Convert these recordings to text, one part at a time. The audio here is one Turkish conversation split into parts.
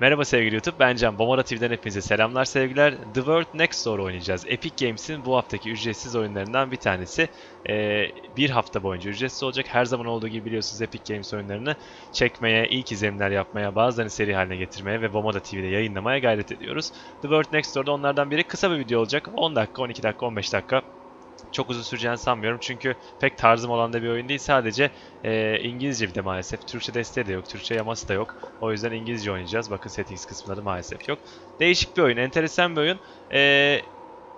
Merhaba sevgili YouTube, ben Can. Bomara TV'den hepinize selamlar sevgiler. The World Next Door oynayacağız. Epic Games'in bu haftaki ücretsiz oyunlarından bir tanesi. Ee, bir hafta boyunca ücretsiz olacak. Her zaman olduğu gibi biliyorsunuz Epic Games oyunlarını çekmeye, ilk izlenimler yapmaya, bazılarını seri haline getirmeye ve Bomara TV'de yayınlamaya gayret ediyoruz. The World Next Door'da onlardan biri kısa bir video olacak. 10 dakika, 12 dakika, 15 dakika. Çok uzun süreceğini sanmıyorum çünkü pek tarzım olan da bir oyun değil. Sadece e, İngilizce bir de maalesef. Türkçe desteği de yok, Türkçe yaması da yok. O yüzden İngilizce oynayacağız. Bakın settings kısımları maalesef yok. Değişik bir oyun, enteresan bir oyun. E,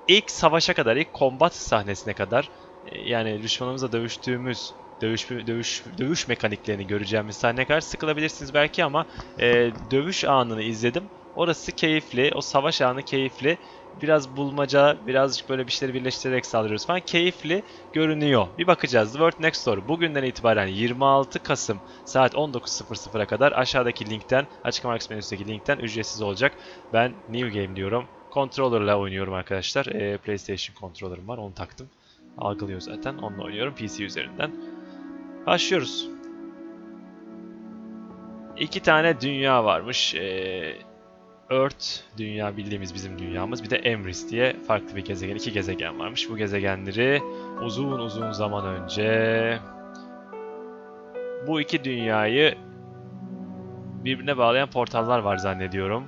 ilk savaşa kadar, ilk combat sahnesine kadar e, yani düşmanımızla dövüştüğümüz dövüş dövüş dövüş mekaniklerini göreceğimiz sahneye kadar sıkılabilirsiniz belki ama e, dövüş anını izledim. Orası keyifli, o savaş anı keyifli. Biraz bulmaca, birazcık böyle bir şeyleri birleştirerek saldırıyoruz falan. Keyifli görünüyor. Bir bakacağız. The World Next Door bugünden itibaren 26 Kasım saat 19.00'a kadar aşağıdaki linkten, açıklama menüsündeki linkten ücretsiz olacak. Ben New Game diyorum. Controller'la oynuyorum arkadaşlar. Ee, PlayStation controller'ım var. Onu taktım. Algılıyor zaten. Onunla oynuyorum PC üzerinden. Başlıyoruz. İki tane dünya varmış. Ee, Earth dünya bildiğimiz bizim dünyamız. Bir de Emrys diye farklı bir gezegen. iki gezegen varmış. Bu gezegenleri uzun uzun zaman önce bu iki dünyayı birbirine bağlayan portallar var zannediyorum.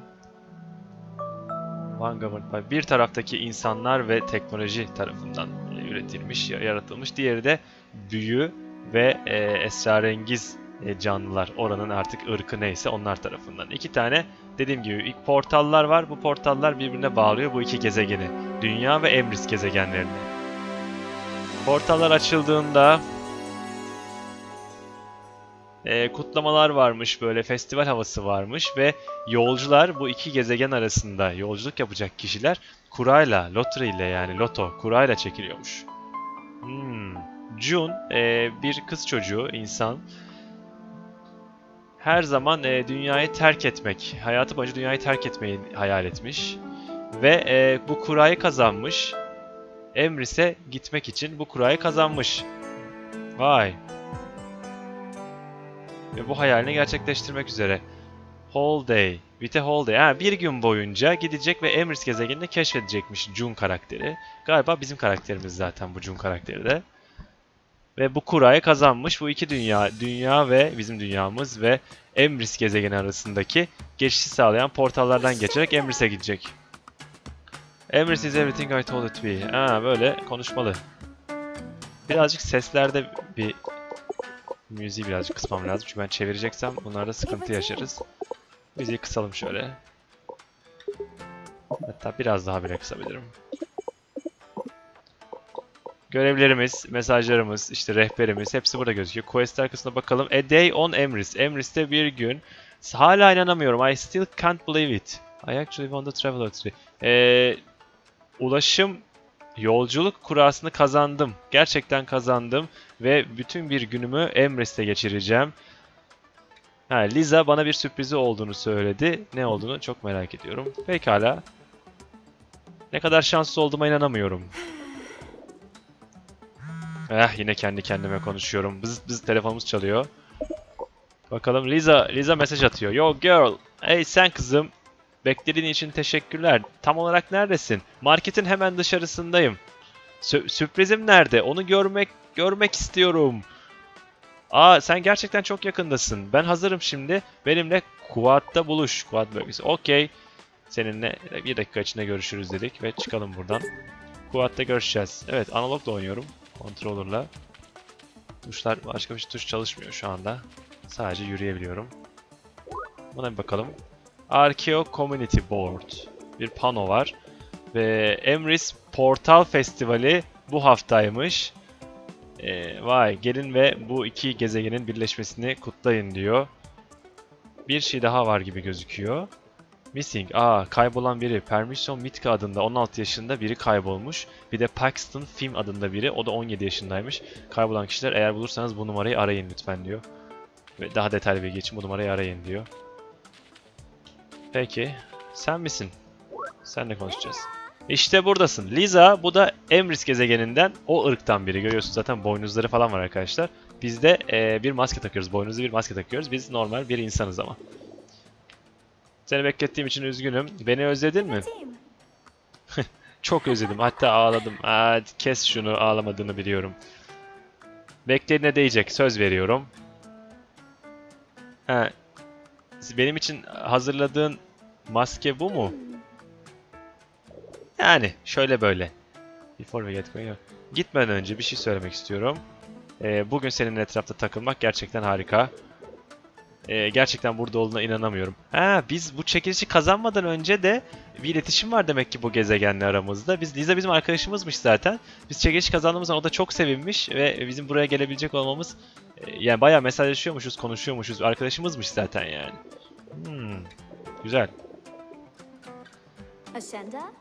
One bir taraftaki insanlar ve teknoloji tarafından üretilmiş, yaratılmış. Diğeri de büyü ve e, esrarengiz canlılar. Oranın artık ırkı neyse onlar tarafından. İki tane dediğim gibi ilk portallar var. Bu portallar birbirine bağlıyor bu iki gezegeni. Dünya ve Emrys gezegenlerini. Portallar açıldığında e, kutlamalar varmış böyle festival havası varmış ve yolcular bu iki gezegen arasında yolculuk yapacak kişiler kurayla, lotre ile yani loto kurayla çekiliyormuş. Hmm. June e, bir kız çocuğu insan her zaman e, dünyayı terk etmek, hayatı boyunca dünyayı terk etmeyi hayal etmiş. Ve e, bu kurayı kazanmış. Emris'e gitmek için bu kurayı kazanmış. Vay. Ve bu hayalini gerçekleştirmek üzere. Whole day. With a whole day. Ha, bir gün boyunca gidecek ve Emrys gezegenini keşfedecekmiş June karakteri. Galiba bizim karakterimiz zaten bu June karakteri de. Ve bu kurayı kazanmış. Bu iki dünya, dünya ve bizim dünyamız ve Emrys gezegeni arasındaki geçişi sağlayan portallardan geçerek Emrys'e gidecek. Emrys is everything I told it to be. Ha böyle konuşmalı. Birazcık seslerde bir müziği birazcık kısmam lazım. Çünkü ben çevireceksem bunlarda sıkıntı yaşarız. Müziği kısalım şöyle. Hatta biraz daha bile kısabilirim. Görevlerimiz, mesajlarımız, işte rehberimiz hepsi burada gözüküyor. Questler kısmına bakalım. A day on Emrys. Emrys'te bir gün. Hala inanamıyorum. I still can't believe it. I actually won the travel lottery. Ee, ulaşım, yolculuk kurasını kazandım. Gerçekten kazandım. Ve bütün bir günümü Emrys'te geçireceğim. Ha, Liza bana bir sürprizi olduğunu söyledi. Ne olduğunu çok merak ediyorum. Pekala. Ne kadar şanslı olduğuma inanamıyorum. Eh yine kendi kendime konuşuyorum. Bız bız telefonumuz çalıyor. Bakalım Liza Liza mesaj atıyor. Yo girl. Hey sen kızım. Beklediğin için teşekkürler. Tam olarak neredesin? Marketin hemen dışarısındayım. Sü- sürprizim nerede? Onu görmek görmek istiyorum. Aa sen gerçekten çok yakındasın. Ben hazırım şimdi. Benimle Kuat'ta buluş. Kuat bölgesi. Okey. Seninle bir dakika içinde görüşürüz dedik ve çıkalım buradan. Kuat'ta görüşeceğiz. Evet analogla oynuyorum. Controller'la. Tuşlar başka bir tuş çalışmıyor şu anda. Sadece yürüyebiliyorum. Buna bir bakalım. Arkeo Community Board. Bir pano var. Ve Emrys Portal Festivali bu haftaymış. Ee, vay gelin ve bu iki gezegenin birleşmesini kutlayın diyor. Bir şey daha var gibi gözüküyor. Missing. Aa kaybolan biri. Permission Mitka adında 16 yaşında biri kaybolmuş. Bir de Paxton Film adında biri. O da 17 yaşındaymış. Kaybolan kişiler eğer bulursanız bu numarayı arayın lütfen diyor. Ve daha detaylı bilgi için bu numarayı arayın diyor. Peki. Sen misin? Senle konuşacağız. İşte buradasın. Liza bu da Emrys gezegeninden o ırktan biri. Görüyorsunuz zaten boynuzları falan var arkadaşlar. Biz de eee, bir maske takıyoruz. Boynuzlu bir maske takıyoruz. Biz normal bir insanız ama. Seni beklettiğim için üzgünüm. Beni özledin mi? Çok özledim. Hatta ağladım. Aa, kes şunu. Ağlamadığını biliyorum. Beklediğine değecek. Söz veriyorum. Ha, benim için hazırladığın maske bu mu? Yani şöyle böyle. Before we get going. Gitmeden önce bir şey söylemek istiyorum. Ee, bugün senin etrafta takılmak gerçekten harika. Ee, gerçekten burada olduğuna inanamıyorum. Ha, biz bu çekilişi kazanmadan önce de bir iletişim var demek ki bu gezegenle aramızda. Biz Liza bizim arkadaşımızmış zaten. Biz çekiliş kazandığımızdan o da çok sevinmiş ve bizim buraya gelebilecek olmamız e, yani bayağı mesajlaşıyormuşuz, konuşuyormuşuz. Arkadaşımızmış zaten yani. Hmm, güzel. Ashenda?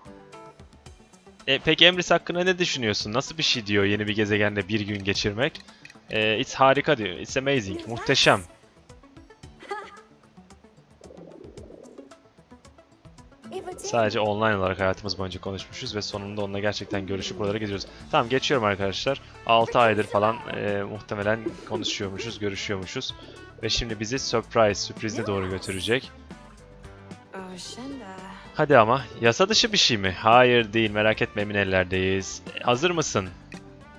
E, peki Emrys hakkında ne düşünüyorsun? Nasıl bir şey diyor yeni bir gezegende bir gün geçirmek? E, it's harika diyor. It's amazing. Muhteşem. Sadece online olarak hayatımız boyunca konuşmuşuz ve sonunda onunla gerçekten görüşüp buralara gidiyoruz. Tamam geçiyorum arkadaşlar. 6 aydır falan e, muhtemelen konuşuyormuşuz, görüşüyormuşuz. Ve şimdi bizi surprise, sürprize doğru götürecek. Hadi ama yasa dışı bir şey mi? Hayır değil merak etme emin ellerdeyiz. Hazır mısın?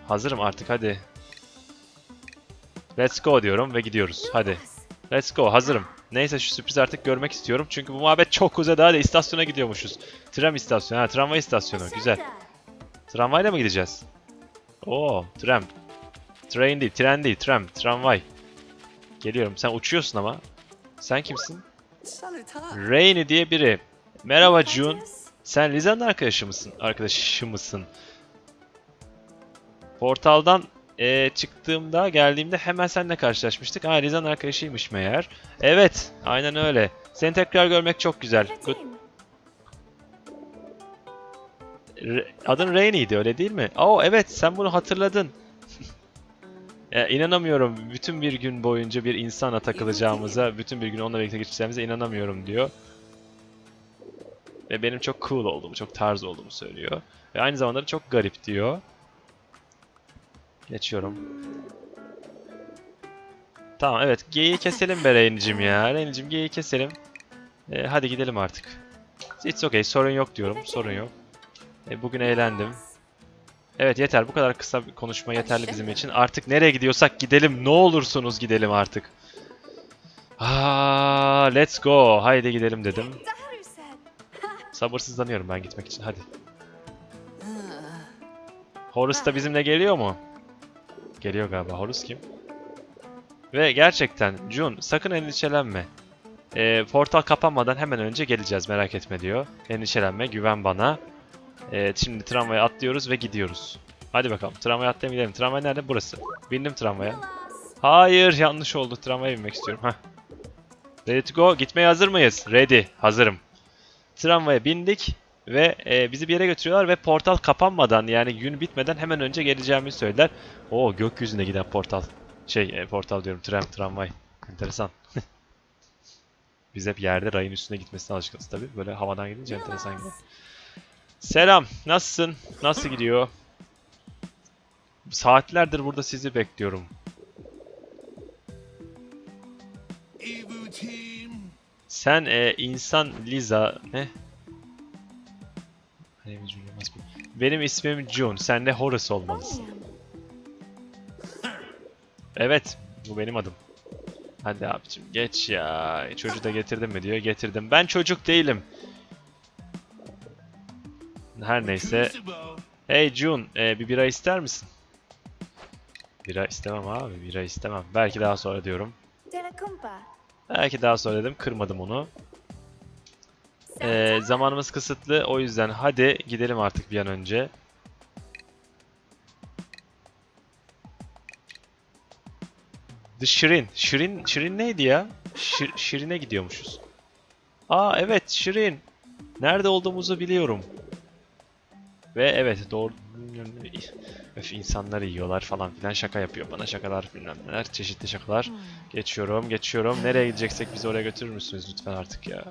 Hazırım artık hadi. Let's go diyorum ve gidiyoruz. Hadi. Let's go hazırım. Neyse şu sürprizi artık görmek istiyorum. Çünkü bu muhabbet çok uzadı. Hadi istasyona gidiyormuşuz. Tram istasyonu. Ha tramvay istasyonu. Güzel. Tramvayla mı gideceğiz? Oo tram. Train değil, tren değil, tram, tramvay. Geliyorum. Sen uçuyorsun ama. Sen kimsin? Rainy diye biri. Merhaba June. Sen Liza'nın arkadaşı mısın? Arkadaşı mısın? Portaldan eee, çıktığımda, geldiğimde hemen seninle karşılaşmıştık. Ha Liza'nın arkadaşıymış meğer. Evet, aynen öyle. Seni tekrar görmek çok güzel. Good. Adın Rainy'di öyle değil mi? Oo evet sen bunu hatırladın. ya, inanamıyorum. Bütün bir gün boyunca bir insana takılacağımıza, bütün bir gün onunla birlikte geçireceğimize inanamıyorum diyor. Ve benim çok cool olduğumu, çok tarz olduğumu söylüyor. Ve aynı zamanda da çok garip diyor. Geçiyorum. Tamam evet geyiği keselim be Rainy'cim ya. Rainy'cim geyiği keselim. Ee, hadi gidelim artık. It's okay sorun yok diyorum. Sorun yok. E, bugün eğlendim. Evet yeter bu kadar kısa bir konuşma yeterli bizim için. Artık nereye gidiyorsak gidelim. Ne olursunuz gidelim artık. Aa, let's go. Haydi gidelim dedim. Sabırsızlanıyorum ben gitmek için. Hadi. Horus da bizimle geliyor mu? Geliyor galiba. Horus kim? Ve gerçekten Jun sakın endişelenme. Ee, portal kapanmadan hemen önce geleceğiz merak etme diyor. Endişelenme güven bana. Evet şimdi tramvaya atlıyoruz ve gidiyoruz. Hadi bakalım tramvaya atlayalım gidelim. Tramvay nerede? Burası. Bindim tramvaya. Hayır yanlış oldu. Tramvaya binmek istiyorum. Heh. Ready to go. Gitmeye hazır mıyız? Ready. Hazırım. Tramvaya bindik ve e, bizi bir yere götürüyorlar ve portal kapanmadan yani gün bitmeden hemen önce geleceğimizi söylediler. Oo gökyüzüne giden portal. Şey e, portal diyorum tram tramvay. Enteresan. Biz hep yerde rayın üstüne gitmesine alışkınız tabi. Böyle havadan gidince enteresan gidiyor. Selam. Nasılsın? Nasıl gidiyor? Saatlerdir burada sizi bekliyorum. Sen e, insan Liza ne? Benim ismim June. Sen de Horus olmalısın. Evet, bu benim adım. Hadi abicim geç ya. Çocuğu da getirdin mi diyor. Getirdim. Ben çocuk değilim. Her neyse. Hey June, e, bir bira ister misin? Bira istemem abi, bira istemem. Belki daha sonra diyorum. Belki daha sonra dedim, kırmadım onu. Ee, zamanımız kısıtlı, o yüzden hadi gidelim artık bir an önce. The Şirin. Şirin, Şirin neydi ya? Şir- Şirin'e gidiyormuşuz. Aa evet Şirin. Nerede olduğumuzu biliyorum. Ve evet doğru... Öf insanları yiyorlar falan filan şaka yapıyor bana şakalar bilmem neler çeşitli şakalar. Geçiyorum geçiyorum. Nereye gideceksek bizi oraya götürür müsünüz lütfen artık ya.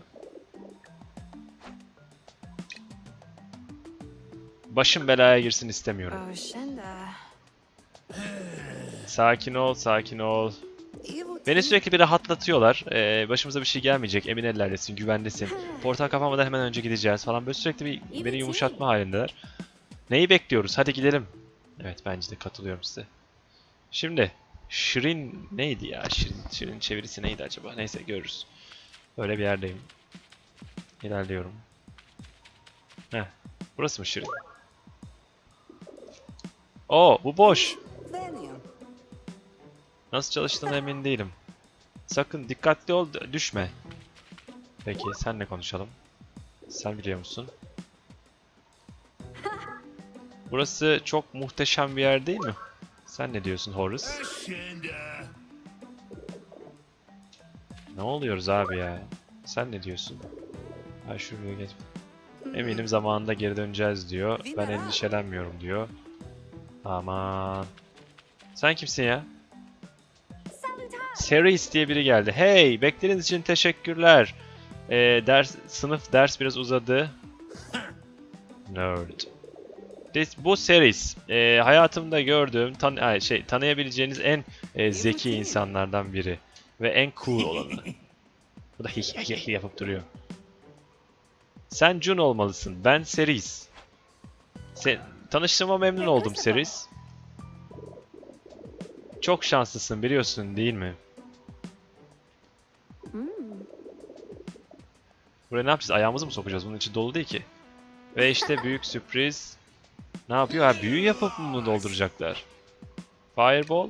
Başım belaya girsin istemiyorum. Ashenda. Sakin ol, sakin ol. Beni sürekli bir rahatlatıyorlar. Ee, başımıza bir şey gelmeyecek. Emin ellerdesin, güvendesin. Portal kapanmadan hemen önce gideceğiz falan. Böyle sürekli bir beni yumuşatma halindeler. Neyi bekliyoruz? Hadi gidelim. Evet bence de katılıyorum size. Şimdi Şirin neydi ya? Şirin, Şirin çevirisi neydi acaba? Neyse görürüz. Böyle bir yerdeyim. İlerliyorum. Heh. Burası mı Şirin? Oo bu boş. Nasıl çalıştığına emin değilim. Sakın dikkatli ol, düşme. Peki, senle konuşalım. Sen biliyor musun? Burası çok muhteşem bir yer değil mi? Sen ne diyorsun Horus? Ne oluyoruz abi ya? Sen ne diyorsun? Ha şuraya geç. Eminim zamanında geri döneceğiz diyor. Ben endişelenmiyorum diyor. Aman. Sen kimsin ya? Seris diye biri geldi. Hey, beklediğiniz için teşekkürler. Ee, ders sınıf ders biraz uzadı. Nerd. This, bu Seris. Ee, hayatımda gördüğüm tan ay, şey tanıyabileceğiniz en e, zeki insanlardan biri ve en cool olanı. Bu da hi hi hi yapıp duruyor. Sen Jun olmalısın. Ben Seris. Sen, tanıştığıma memnun oldum Seris. Çok şanslısın biliyorsun değil mi? Hmm. Buraya ne yapacağız? Ayağımızı mı sokacağız? Bunun içi dolu değil ki. Ve işte büyük sürpriz. Ne yapıyor? Ha büyü yapıp mı dolduracaklar? Fireball.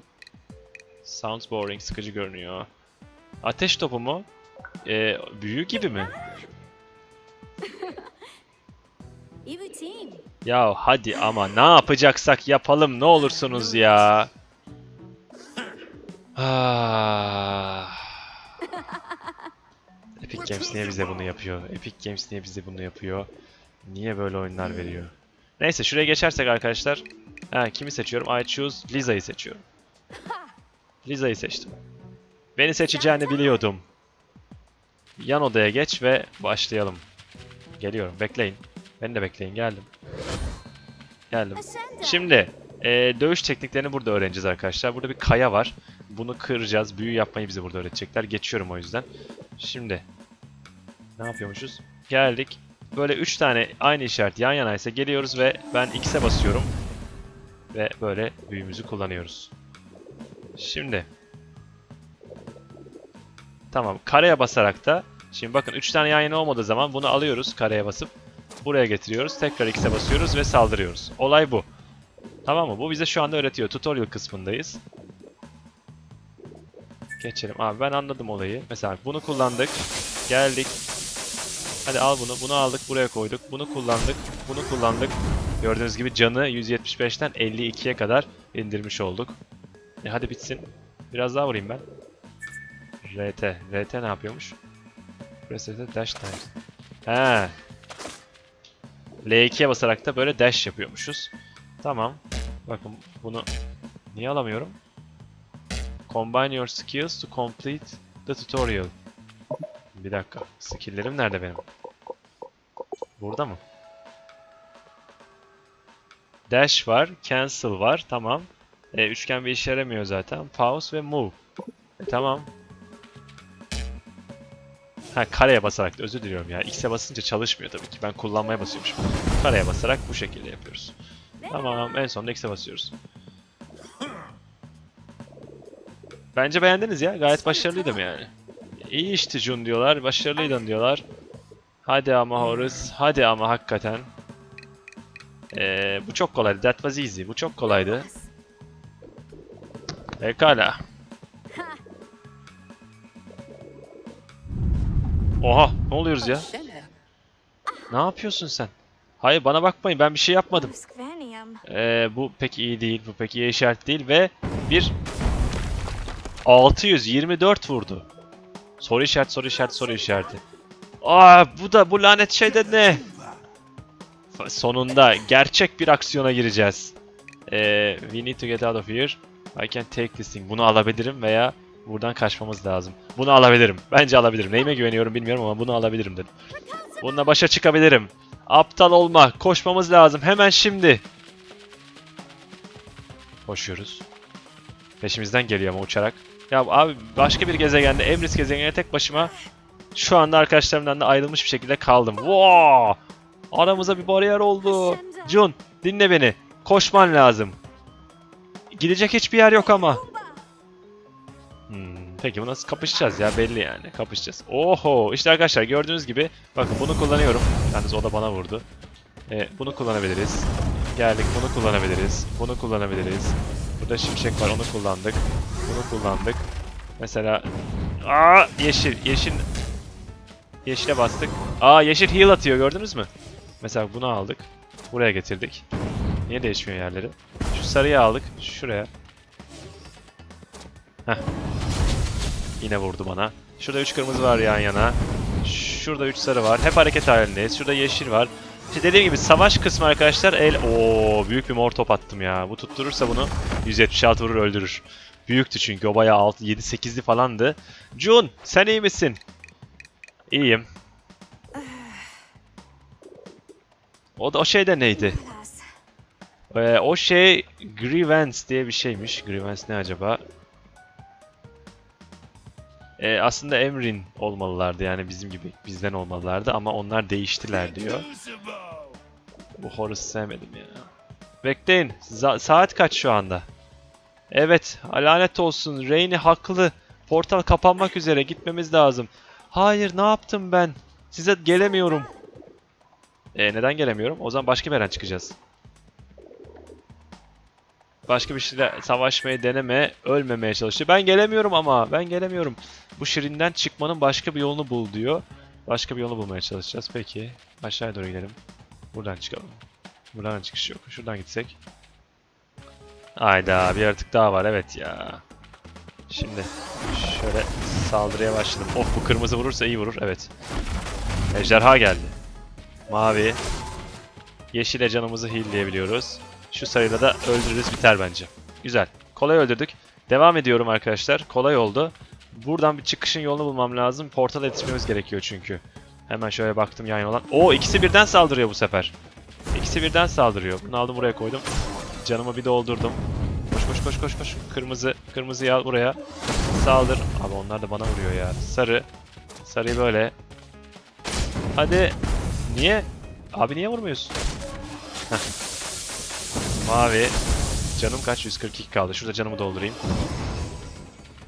Sounds boring. Sıkıcı görünüyor. Ateş topu mu? Ee, büyü gibi mi? Ya hadi ama ne yapacaksak yapalım ne olursunuz ya. Ah. Epic Games niye bize bunu yapıyor? Epic Games niye bize bunu yapıyor? Niye böyle oyunlar veriyor? Neyse şuraya geçersek arkadaşlar. Ha, kimi seçiyorum? I choose Liza'yı seçiyorum. Liza'yı seçtim. Beni seçeceğini biliyordum. Yan odaya geç ve başlayalım. Geliyorum. Bekleyin. Beni de bekleyin. Geldim. Geldim. Şimdi e, dövüş tekniklerini burada öğreneceğiz arkadaşlar. Burada bir kaya var. Bunu kıracağız. Büyü yapmayı bize burada öğretecekler. Geçiyorum o yüzden. Şimdi ne yapıyormuşuz? Geldik. Böyle 3 tane aynı işaret yan yanaysa geliyoruz ve ben X'e basıyorum. Ve böyle büyümüzü kullanıyoruz. Şimdi Tamam. Kareye basarak da Şimdi bakın 3 tane yan yana olmadığı zaman bunu alıyoruz kareye basıp buraya getiriyoruz. Tekrar X'e basıyoruz ve saldırıyoruz. Olay bu. Tamam mı? Bu bize şu anda öğretiyor. Tutorial kısmındayız. Geçelim. Abi ben anladım olayı. Mesela bunu kullandık. Geldik. Hadi al bunu. Bunu aldık. Buraya koyduk. Bunu kullandık. Bunu kullandık. Gördüğünüz gibi canı 175'ten 52'ye kadar indirmiş olduk. E hadi bitsin. Biraz daha vurayım ben. RT. RT ne yapıyormuş? Press RT dash times. He. L2'ye basarak da böyle dash yapıyormuşuz. Tamam. Bakın bunu niye alamıyorum? Combine your skills to complete the tutorial. Bir dakika. Skill'lerim nerede benim? Burada mı? Dash var, cancel var. Tamam. E, üçgen bir işe yaramıyor zaten. Pause ve move. E, tamam. Ha kareye basarak da özür diliyorum ya. X'e basınca çalışmıyor tabii ki. Ben kullanmaya basıyormuşum. Kareye basarak bu şekilde yapıyoruz. Tamam en sonunda X'e basıyoruz. Bence beğendiniz ya. Gayet başarılıydım yani. İyi işte Jun diyorlar. Başarılıydın diyorlar. Hadi ama Horus. Hadi ama hakikaten. Ee, bu çok kolaydı. That was easy. Bu çok kolaydı. Pekala. Oha ne oluyoruz ya? Ne yapıyorsun sen? Hayır bana bakmayın ben bir şey yapmadım. Ee, bu pek iyi değil, bu pek iyi işaret değil ve bir 624 vurdu. Soru işaret, soru işaret, soru işareti. Aa bu da bu lanet şey de ne? Sonunda gerçek bir aksiyona gireceğiz. Ee, we need to get out of here. I can take this thing. Bunu alabilirim veya buradan kaçmamız lazım. Bunu alabilirim. Bence alabilirim. Neyime güveniyorum bilmiyorum ama bunu alabilirim dedim. Bununla başa çıkabilirim. Aptal olma. Koşmamız lazım. Hemen şimdi. Koşuyoruz. Peşimizden geliyor ama uçarak. Ya abi başka bir gezegende Emrys gezegenine tek başıma şu anda arkadaşlarımdan da ayrılmış bir şekilde kaldım. Wow! Aramıza bir bariyer oldu. Jun dinle beni. Koşman lazım. Gidecek hiçbir yer yok ama. Peki bu nasıl kapışacağız ya belli yani kapışacağız. Oho işte arkadaşlar gördüğünüz gibi bakın bunu kullanıyorum. Yalnız o da bana vurdu. Ee, bunu kullanabiliriz. Geldik bunu kullanabiliriz. Bunu kullanabiliriz. Burada şimşek var onu kullandık. Bunu kullandık. Mesela Aa yeşil yeşil Yeşile bastık. Aa yeşil heal atıyor gördünüz mü? Mesela bunu aldık. Buraya getirdik. Niye değişmiyor yerleri? Şu sarıyı aldık. Şuraya. Heh. Yine vurdu bana. Şurada 3 kırmızı var yan yana. Şurada 3 sarı var. Hep hareket halindeyiz. Şurada yeşil var. İşte dediğim gibi savaş kısmı arkadaşlar el... Oo büyük bir mor top attım ya. Bu tutturursa bunu 176 vurur öldürür. Büyüktü çünkü o bayağı 6 7 8'li falandı. Jun sen iyi misin? İyiyim. O da o şey de neydi? Ee, o şey Grievance diye bir şeymiş. Grievance ne acaba? Ee, aslında Emrin olmalılardı yani bizim gibi bizden olmalılardı ama onlar değiştiler diyor. Bu Horus'u sevmedim ya. Bekleyin. Za- saat kaç şu anda? Evet. Lanet olsun. Reyni haklı. Portal kapanmak üzere. Gitmemiz lazım. Hayır ne yaptım ben? Size gelemiyorum. E, neden gelemiyorum? O zaman başka bir yerden çıkacağız. Başka bir şeyle savaşmayı deneme, ölmemeye çalışıyor. Ben gelemiyorum ama, ben gelemiyorum. Bu şirinden çıkmanın başka bir yolunu bul diyor. Başka bir yolunu bulmaya çalışacağız. Peki, aşağıya doğru gidelim. Buradan çıkalım. Buradan çıkış yok. Şuradan gitsek. Hayda, bir yaratık daha var. Evet ya. Şimdi şöyle saldırıya başladım. Of bu kırmızı vurursa iyi vurur. Evet. Ejderha geldi. Mavi. Yeşile canımızı heal'leyebiliyoruz. Şu sayıyla da öldürürüz biter bence. Güzel. Kolay öldürdük. Devam ediyorum arkadaşlar. Kolay oldu. Buradan bir çıkışın yolunu bulmam lazım. Portala yetişmemiz gerekiyor çünkü. Hemen şöyle baktım yan olan. Oo ikisi birden saldırıyor bu sefer. İkisi birden saldırıyor. Bunu aldım buraya koydum. Canımı bir doldurdum. Koş koş koş koş koş. Kırmızı. Kırmızıyı al buraya. Saldır. Abi onlar da bana vuruyor ya. Sarı. Sarıyı böyle. Hadi. Niye? Abi niye vurmuyorsun? Mavi. Canım kaç? 142 kaldı. Şurada canımı doldurayım.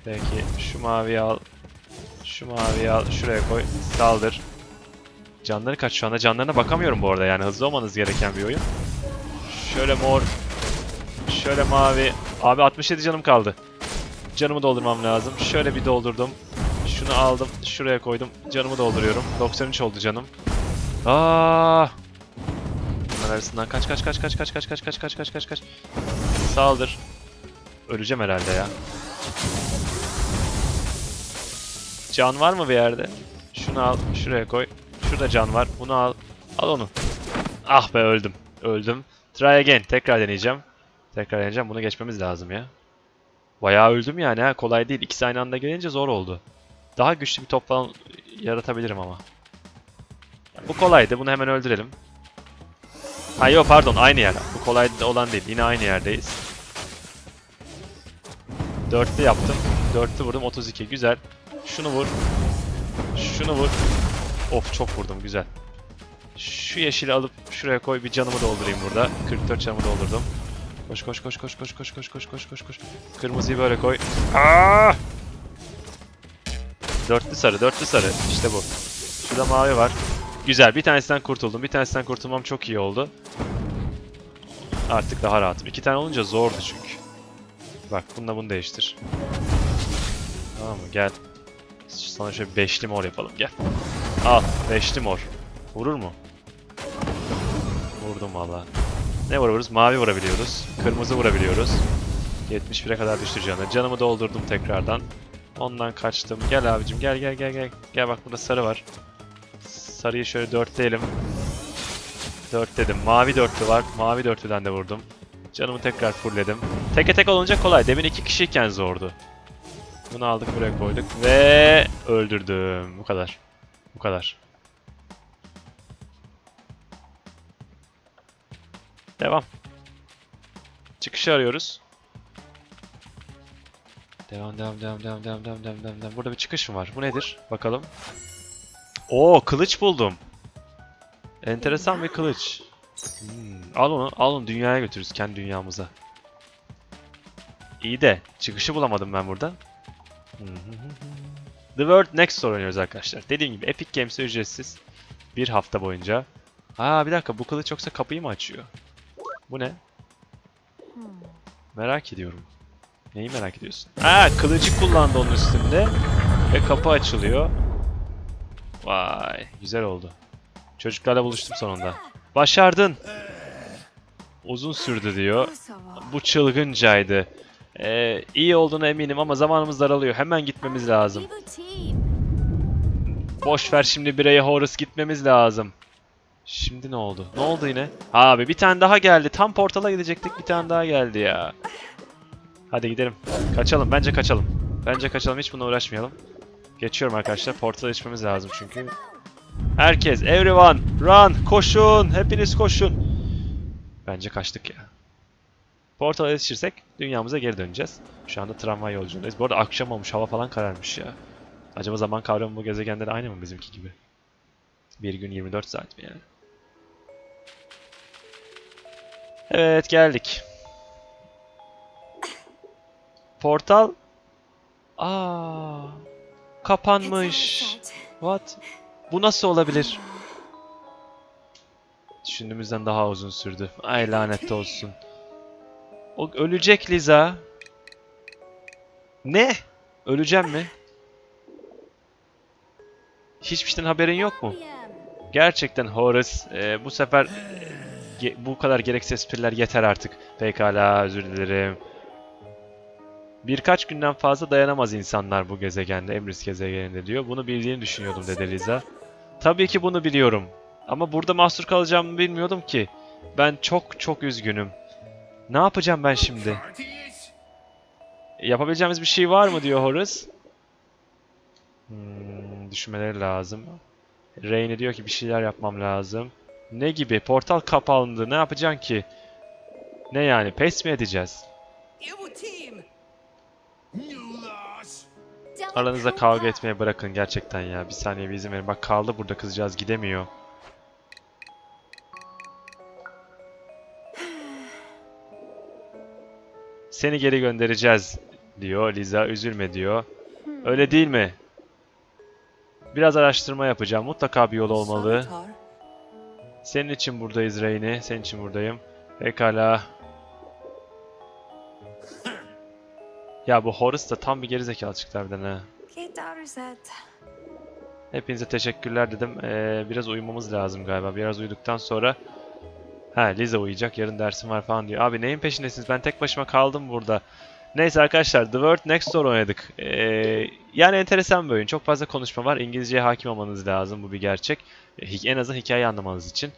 Peki şu maviyi al. Şu maviyi al. Şuraya koy. Saldır. Canları kaç şu anda? Canlarına bakamıyorum bu arada yani. Hızlı olmanız gereken bir oyun. Şöyle mor. Şöyle mavi. Abi 67 canım kaldı. Canımı doldurmam lazım. Şöyle bir doldurdum. Şunu aldım. Şuraya koydum. Canımı dolduruyorum. 93 oldu canım. Aa! Arasından kaç kaç kaç kaç kaç kaç kaç kaç kaç kaç kaç kaç. Saldır. Öleceğim herhalde ya. Can var mı bir yerde? Şunu al, şuraya koy. Şurada can var. Bunu al. Al onu. Ah be öldüm. Öldüm. Try again. Tekrar deneyeceğim. Tekrar deneyeceğim. Bunu geçmemiz lazım ya. Bayağı öldüm yani ha. Kolay değil. İkisi aynı anda gelince zor oldu. Daha güçlü bir top falan yaratabilirim ama. Bu kolaydı. Bunu hemen öldürelim. Ha yok pardon aynı yer. Bu kolay olan değil. Yine aynı yerdeyiz. Dörtlü yaptım. Dörtlü vurdum 32. Güzel. Şunu vur. Şunu vur. Of çok vurdum güzel. Şu yeşili alıp şuraya koy bir canımı doldurayım burada. 44 canımı doldurdum. Koş koş koş koş koş koş koş koş koş koş koş. Kırmızıyı böyle koy. Aa! Dörtlü sarı, dörtlü sarı. İşte bu. Şurada mavi var. Güzel. Bir tanesinden kurtuldum. Bir tanesinden kurtulmam çok iyi oldu. Artık daha rahatım. İki tane olunca zordu çünkü. Bak bununla bunu değiştir. Tamam mı? Gel. Sana şöyle beşli mor yapalım. Gel. Al. Beşli mor. Vurur mu? Vurdum valla. Ne vururuz? Mavi vurabiliyoruz. Kırmızı vurabiliyoruz. 71'e kadar düştü canı. Canımı doldurdum tekrardan. Ondan kaçtım. Gel abicim gel gel gel gel. Gel bak burada sarı var. Sarıyı şöyle dörtleyelim. Dört dedim. Mavi dörtlü var. Mavi dörtlüden de vurdum. Canımı tekrar fullledim. Teke tek olunca kolay. Demin iki kişiyken zordu. Bunu aldık buraya koyduk ve öldürdüm. Bu kadar. Bu kadar. Devam. Çıkışı arıyoruz. Devam devam devam devam devam devam devam devam. Burada bir çıkış mı var? Bu nedir? Bakalım. Oo kılıç buldum. Enteresan bir kılıç. Hmm, Al onu, al onu dünyaya götürürüz kendi dünyamıza. İyi de çıkışı bulamadım ben burada. The World Next Door oynuyoruz arkadaşlar. Dediğim gibi Epic Games'e ücretsiz. Bir hafta boyunca. Aa bir dakika bu kılıç yoksa kapıyı mı açıyor? Bu ne? Merak ediyorum. Neyi merak ediyorsun? Aa kılıcı kullandı onun üstünde. Ve kapı açılıyor. Vay güzel oldu. Çocuklarla buluştum sonunda. Başardın. Uzun sürdü diyor. Bu çılgıncaydı. Ee, iyi olduğuna eminim ama zamanımız daralıyor. Hemen gitmemiz lazım. Boş ver şimdi bireye Horus gitmemiz lazım. Şimdi ne oldu? Ne oldu yine? Abi bir tane daha geldi. Tam portala gidecektik bir tane daha geldi ya. Hadi gidelim. Kaçalım. Bence kaçalım. Bence kaçalım. Hiç bununla uğraşmayalım. Geçiyorum arkadaşlar. Portala geçmemiz lazım çünkü. Herkes, everyone, run, koşun, hepiniz koşun. Bence kaçtık ya. Portala yetişirsek dünyamıza geri döneceğiz. Şu anda tramvay yolculuğundayız. Bu arada akşam olmuş, hava falan kararmış ya. Acaba zaman kavramı bu gezegende de aynı mı bizimki gibi? Bir gün 24 saat mi yani? Evet geldik. Portal... Aa, kapanmış. What? Bu nasıl olabilir? Düşündüğümüzden daha uzun sürdü. Ay lanet olsun. O ölecek Liza. Ne? Öleceğim mi? Hiçbir şeyden haberin yok mu? Gerçekten Horace e, bu sefer e, bu kadar gereksiz espriler yeter artık. Pekala özür dilerim. Birkaç günden fazla dayanamaz insanlar bu gezegende, Emrys gezegeninde diyor. Bunu bildiğini düşünüyordum dedi Liza. Tabii ki bunu biliyorum. Ama burada mahsur kalacağımı bilmiyordum ki. Ben çok çok üzgünüm. Ne yapacağım ben şimdi? Yapabileceğimiz bir şey var mı diyor Horace. Hmm, düşünmeleri lazım. Rayne diyor ki bir şeyler yapmam lazım. Ne gibi? Portal kapandı. Ne yapacaksın ki? Ne yani? Pes mi edeceğiz? Aranızda kavga etmeye bırakın gerçekten ya. Bir saniye bir izin verin. Bak kaldı burada kızcağız gidemiyor. Seni geri göndereceğiz diyor. Liza üzülme diyor. Öyle değil mi? Biraz araştırma yapacağım. Mutlaka bir yol olmalı. Senin için buradayız Reyni. Senin için buradayım. Pekala. Ya bu Horus da tam bir gerizekalı çıktı harbiden ha. Hepinize teşekkürler dedim. Ee, biraz uyumamız lazım galiba. Biraz uyuduktan sonra... Ha Liza uyuyacak. Yarın dersim var falan diyor. Abi neyin peşindesiniz? Ben tek başıma kaldım burada. Neyse arkadaşlar The World Next Door oynadık. Ee, yani enteresan bir oyun. Çok fazla konuşma var. İngilizceye hakim olmanız lazım. Bu bir gerçek. En azından hikayeyi anlamanız için.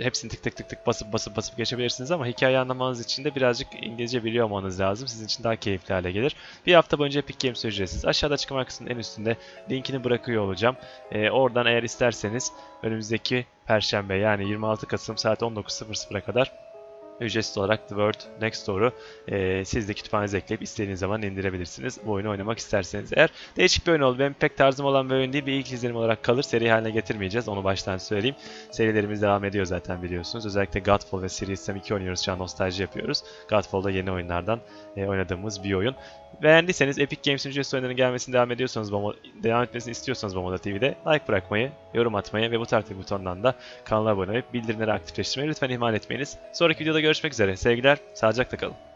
Hepsini tık tık tık tık basıp basıp basıp geçebilirsiniz ama hikayeyi anlamanız için de birazcık İngilizce biliyor olmanız lazım. Sizin için daha keyifli hale gelir. Bir hafta boyunca Epic Games ücretsiz. Aşağıda açıklama kısmının en üstünde linkini bırakıyor olacağım. Ee, oradan eğer isterseniz önümüzdeki Perşembe yani 26 Kasım saat 19.00'a kadar ücretsiz olarak The World Next Door'u e, siz de kütüphanenize ekleyip istediğiniz zaman indirebilirsiniz. Bu oyunu oynamak isterseniz eğer. Değişik bir oyun oldu. Benim pek tarzım olan bir oyun değil. Bir ilk izlenim olarak kalır. Seri haline getirmeyeceğiz. Onu baştan söyleyeyim. Serilerimiz devam ediyor zaten biliyorsunuz. Özellikle Godfall ve Serious Sam 2 oynuyoruz. Şu an nostalji yapıyoruz. Godfall da yeni oyunlardan e, oynadığımız bir oyun. Beğendiyseniz Epic Games'in ücretsiz oyunların gelmesini devam ediyorsanız, Bomo- devam etmesini istiyorsanız Bomoda TV'de like bırakmayı, yorum atmayı ve bu tarz butondan da kanala abone olup bildirimleri aktifleştirmeyi lütfen ihmal etmeyiniz. Sonraki videoda görüşmek üzere. Sevgiler, sağlıcakla kalın.